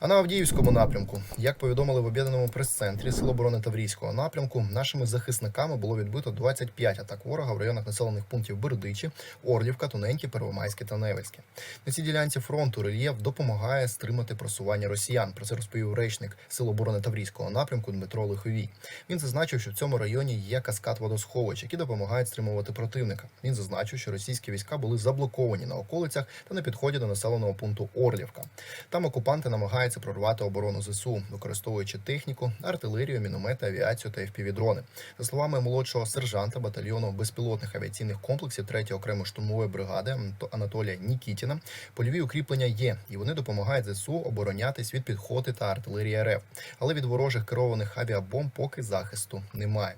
А на Авдіївському напрямку, як повідомили в об'єднаному прес-центрі Сил оборони Таврійського напрямку, нашими захисниками було відбито 25 атак ворога в районах населених пунктів Бердичі, Орлівка, Тоненьке, Первомайське та Невельське. На цій ділянці фронту рельєф допомагає стримати просування росіян. Про це розповів речник Сил оборони Таврійського напрямку Дмитро Лиховій. Він зазначив, що в цьому районі є каскад водосховищ, які допомагають стримувати противника. Він зазначив, що російські війська були заблоковані на околицях та на підході до населеного пункту Орлівка. Там окупанти намагаються прорвати оборону ЗСУ, використовуючи техніку, артилерію, міномети, авіацію та FPV-дрони. За словами молодшого сержанта батальйону безпілотних авіаційних комплексів 3-ї окремої штурмової бригади Анатолія Нікітіна, польові укріплення є, і вони допомагають ЗСУ оборонятись від підходи та артилерії РФ. Але від ворожих керованих авіабомб поки захисту немає.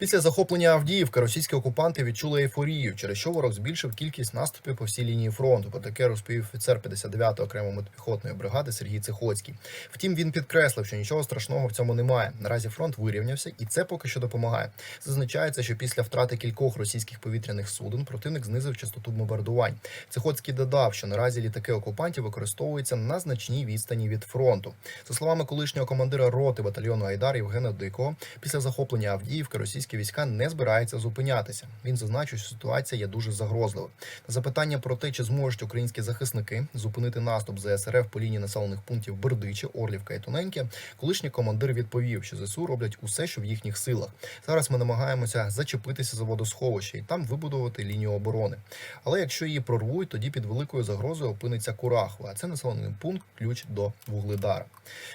Після захоплення Авдіївки російські окупанти відчули ейфорію, через що ворог збільшив кількість наступів по всій лінії фронту. Про таке розповів офіцер 59-ї окремої мотопіхотної бригади Сергій Цихоцький. Втім, він підкреслив, що нічого страшного в цьому немає. Наразі фронт вирівнявся, і це поки що допомагає. Зазначається, що після втрати кількох російських повітряних суден противник знизив частоту бомбардувань. Цихоцький додав, що наразі літаки окупантів використовуються на значній відстані від фронту. За словами колишнього командира роти батальйону Айдар Євгена Дикого, після захоплення Авдіївки російські війська не збираються зупинятися. Він зазначив, що ситуація є дуже загрозливою. На запитання про те, чи зможуть українські захисники зупинити наступ ЗСРФ по лінії населених пунктів Бердичі, Орлівка і Тоненьке, колишній командир відповів, що ЗСУ роблять усе, що в їхніх силах. Зараз ми намагаємося зачепитися за водосховище і там вибудувати лінію оборони. Але якщо її прорвуть, тоді під великою загрозою опиниться Курахова, а це населений пункт ключ до Вугледара.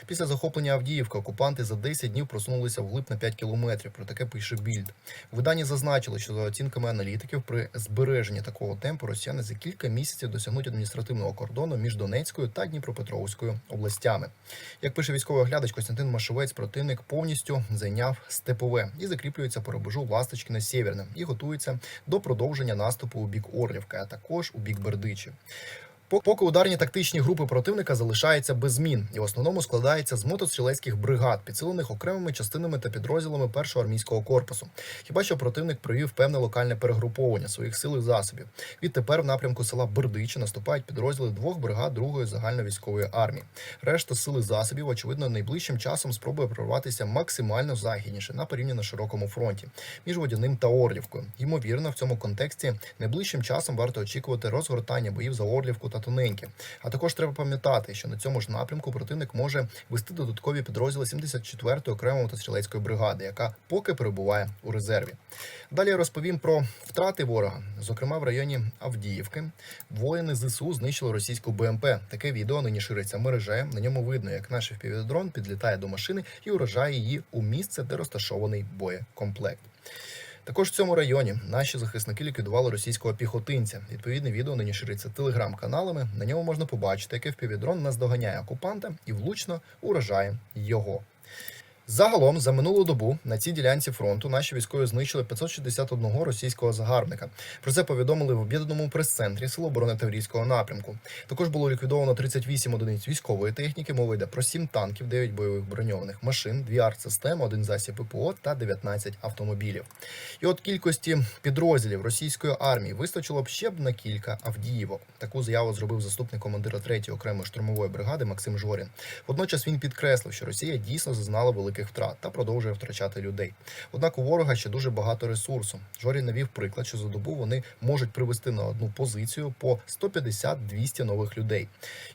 Після захоплення Авдіївки окупанти за 10 днів просунулися вглиб на 5 кілометрів. Про таке пише Більд. В виданні зазначили, що за оцінками аналітиків, при збереженні такого темпу росіяни за кілька місяців досягнуть адміністративного кордону між Донецькою та Дніпропетровською областями. Як пише військовий оглядач Костянтин Машовець, противник повністю зайняв степове і закріплюється по рубежу Ласточкине Сєвєрне і готується до продовження наступу у бік Орлівка, а також у бік Бердичі. Пок- Поки ударні тактичні групи противника залишаються без змін і в основному складається з мотострілецьких бригад, підсилених окремими частинами та підрозділами першого армійського корпусу. Хіба що противник провів певне локальне перегруповання своїх сил і засобів. Відтепер в напрямку села Бердичі наступають підрозділи двох бригад другої загальновійськової армії. Решта сили засобів, очевидно, найближчим часом спробує прорватися максимально західніше на порівняно широкому фронті між Водяним та Орлівкою. Ймовірно, в цьому контексті найближчим часом варто очікувати розгортання боїв за Орлівку та Тоненьке. А також треба пам'ятати, що на цьому ж напрямку противник може вести додаткові підрозділи 74-ї окремої мотострілецької бригади, яка поки перебуває у резерві. Далі я розповім про втрати ворога. Зокрема, в районі Авдіївки воїни ЗСУ знищили російську БМП. Таке відео нині шириться мережею. На ньому видно, як наш впівдрон підлітає до машини і уражає її у місце, де розташований боєкомплект. Також в цьому районі наші захисники ліквідували російського піхотинця. Відповідне відео нині шириться телеграм-каналами. На ньому можна побачити, як впівдрон наздоганяє окупанта і влучно уражає його. Загалом за минулу добу на цій ділянці фронту наші військові знищили 561 російського загарбника. Про це повідомили в об'єднаному прес-центрі Сил оборони Таврійського напрямку. Також було ліквідовано 38 одиниць військової техніки. Мова йде про 7 танків, 9 бойових броньованих машин, 2 артсистеми, 1 засіб ППО та 19 автомобілів. І от кількості підрозділів російської армії вистачило б ще б на кілька авдіївок. Таку заяву зробив заступник командира 3-ї окремої штурмової бригади Максим Жорін. Водночас він підкреслив, що Росія дійсно зазнала великих втрат та продовжує втрачати людей. Однак у ворога ще дуже багато ресурсу. Жорі навів приклад, що за добу вони можуть привести на одну позицію по 150-200 нових людей.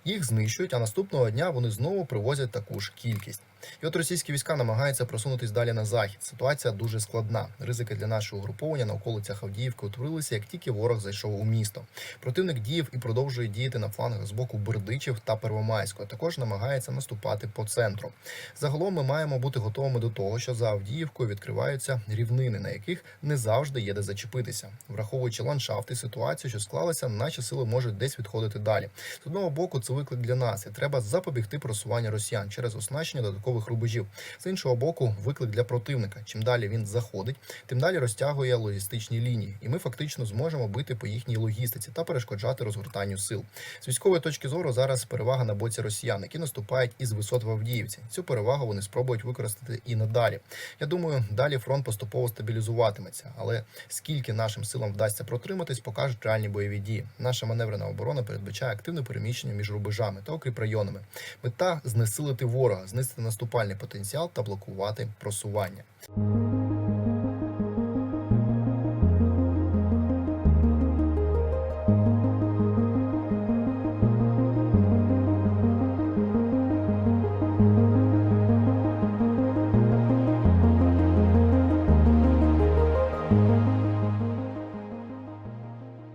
Їх знищують, а наступного дня вони знову привозять таку ж кількість. І от російські війська намагаються просунутись далі на захід. Ситуація дуже складна. Ризики для нашого угруповання на околицях Авдіївки утворилися, як тільки ворог зайшов у місто. Противник діяв і продовжує діяти на флангах з боку Бердичів та Первомайського. Також намагається наступати по центру. Загалом ми маємо бути готовими до того, що за Авдіївкою відкриваються рівнини, на яких не завжди є де зачепитися. Враховуючи ландшафт і ситуацію, що склалася, наші сили можуть десь відходити далі. З одного боку, це виклик для нас, і треба запобігти просуванню росіян через оснащення додаткових рубежів. З іншого боку, виклик для противника. Чим далі він заходить, тим далі розтягує логістичні лінії, і ми фактично зможемо бити по їхній логістиці та перешкоджати розгортанню сил. З військової точки зору зараз перевага на боці росіян, які наступають із висот в Авдіївці. Цю перевагу вони спробують використати і надалі. Я думаю, далі фронт поступово стабілізуватиметься, але скільки нашим силам вдасться протриматись, покажуть реальні бойові дії. Наша маневрена оборона передбачає активне переміщення між рубежами та укріп районами. Мета знесилити ворога, знизити наступальний потенціал та блокувати просування.